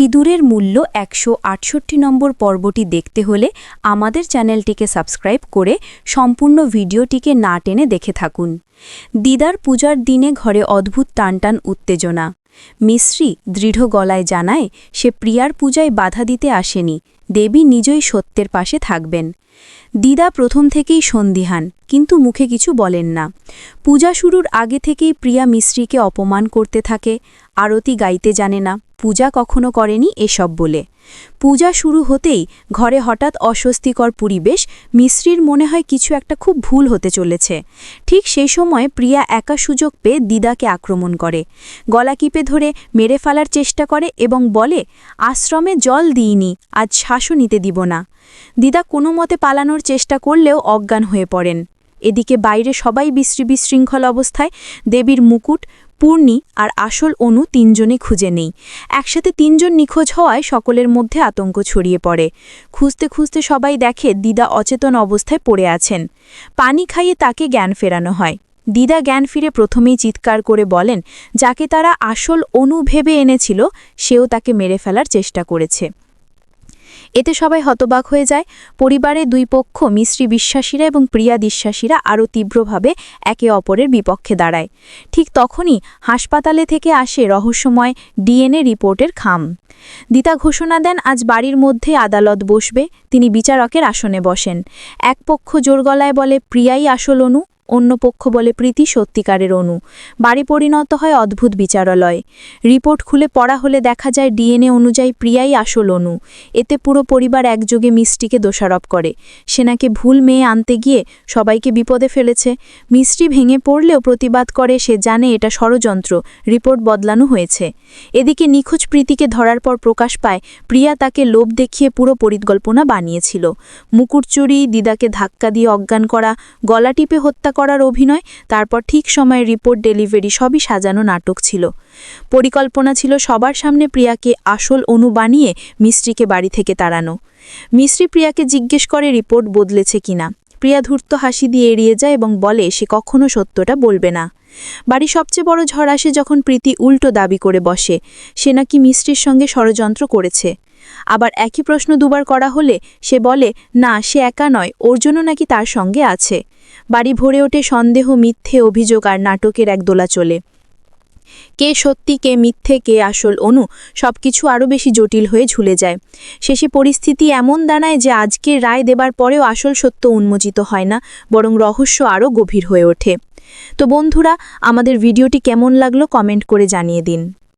সিঁদুরের মূল্য একশো আটষট্টি নম্বর পর্বটি দেখতে হলে আমাদের চ্যানেলটিকে সাবস্ক্রাইব করে সম্পূর্ণ ভিডিওটিকে না টেনে দেখে থাকুন। দিদার পূজার দিনে ঘরে অদ্ভুত টান টান উত্তেজনা। মিশ্রি দৃঢ় গলায় জানায়, সে প্রিয়ার পূজায় বাধা দিতে আসেনি, দেবী নিজই সত্যের পাশে থাকবেন। দিদা প্রথম থেকেই সন্দিহান, কিন্তু মুখে কিছু বলেন না। পূজা শুরুর আগে থেকেই প্রিয়া মিশ্রিকে অপমান করতে থাকে, আরতি গাইতে জানে না, পূজা কখনো করেনি এসব বলে। পূজা শুরু হতেই ঘরে হঠাৎ অস্বস্তিকর পরিবেশ, মিশ্রির মনে হয় কিছু একটা খুব ভুল হতে চলেছে। ঠিক সেই সময় প্রিয়া একা সুযোগ পেয়ে দিদাকে আক্রমণ করে। গলা কিপে ধরে মেরে ফেলার চেষ্টা করে এবং বলে, আশ্রমে জল দিইনি, আজ শ্বাসও নিতে দিব না। দিদা কোনো মতে পালানোর চেষ্টা করলেও অজ্ঞান হয়ে পড়েন। এদিকে বাইরে সবাই বিশ্রী বিশৃঙ্খল অবস্থায়, দেবীর মুকুট পূর্ণি আর আসল অনু তিনজনে খুঁজে নেই। একসাথে তিনজন নিখোঁজ হওয়ায় সকলের মধ্যে আতঙ্ক ছড়িয়ে পড়ে। খুঁজতে খুঁজতে সবাই দেখে দিদা অচেতন অবস্থায় পড়ে আছেন। পানি খাইয়ে তাকে জ্ঞান ফেরানো হয়। দিদা জ্ঞান ফিরে প্রথমেই চিৎকার করে বলেন, যাকে তারা আসল অনু ভেবে এনেছিল, সেও তাকে মেরে ফেলার চেষ্টা করেছে। এতে সবাই হতবাক হয়ে যায়। পরিবারের দুই পক্ষ, মিশ্রী বিশ্বাসীরা এবং প্রিয়া বিশ্বাসীরা আরও তীব্রভাবে একে অপরের বিপক্ষে দাঁড়ায়। ঠিক তখনই হাসপাতালে থেকে আসে রহস্যময় ডিএনএ রিপোর্টের খাম। দিতা ঘোষণা দেন, আজ বাড়ির মধ্যে আদালত বসবে। তিনি বিচারকের আসনে বসেন। এক পক্ষ জোর গলায় বলে, প্রিয়াই আসল অনু। অন্য পক্ষ বলে প্রীতি সত্যিকারের অনু। বাড়ি পরিণত হয় অদ্ভুত বিচারালয়। রিপোর্ট খুলে পড়া হলে দেখা যায় ডিএনএ অনুযায়ী প্রিয়াই আসল অনু। এতে পুরো পরিবার একযোগে মিষ্টিকে দোষারোপ করে। সেনাকে ভুল মেয়ে আনতে গিয়ে সবাইকে বিপদে ফেলেছে। মিষ্টি ভেঙে পড়লেও প্রতিবাদ করে সে জানে এটা ষড়যন্ত্র। রিপোর্ট বদলানো হয়েছে। এদিকে নিখোঁজ প্রীতিকে ধরার পর প্রকাশ পায়, প্রিয়া তাকে লোভ দেখিয়ে পুরো পরিকল্পনা বানিয়েছিল। মুকুট চুরি দিদাকে ধাক্কা দিয়ে অজ্ঞান করা, গলা টিপে হত্যা করার অভিনয়, তারপর ঠিক সময়ে রিপোর্ট ডেলিভারি সবই সাজানো নাটক ছিল। পরিকল্পনা ছিল সবার সামনে প্রিয়াকে আসল অনু বানিয়ে মিস্ত্রিকে বাড়ি থেকে তাড়ানো। মিস্ত্রি প্রিয়াকে জিজ্ঞেস করে রিপোর্ট বদলেছে কিনা। প্রিয়া ধূর্ত হাসি দিয়ে এড়িয়ে যায় এবং বলে, সে কখনো সত্যটা বলবে না। বাড়ি সবচেয়ে বড় ঝড় আসে যখন প্রীতি উল্টো দাবি করে বসে। সে নাকি মিস্ত্রির সঙ্গে ষড়যন্ত্র করেছে। আবার একই প্রশ্ন দুবার করা হলে সে বলে, না, সে একা নয়, ওর জন্য নাকি তার সঙ্গে আছে। বাড়ি ভরে ওঠে সন্দেহ, মিথ্যে অভিযোগ আর নাটকের এক দোলা চলে। কে সত্যি, কে মিথ্যে, কে আসল অনু, সবকিছু আরও বেশি জটিল হয়ে ঝুলে যায়। শেষে পরিস্থিতি এমন দাঁড়ায় যে আজকের রায় দেবার পরেও আসল সত্য উন্মোচিত হয় না, বরং রহস্য আরও গভীর হয়ে ওঠে। তো বন্ধুরা, আমাদের ভিডিওটি কেমন লাগল কমেন্ট করে জানিয়ে দিন।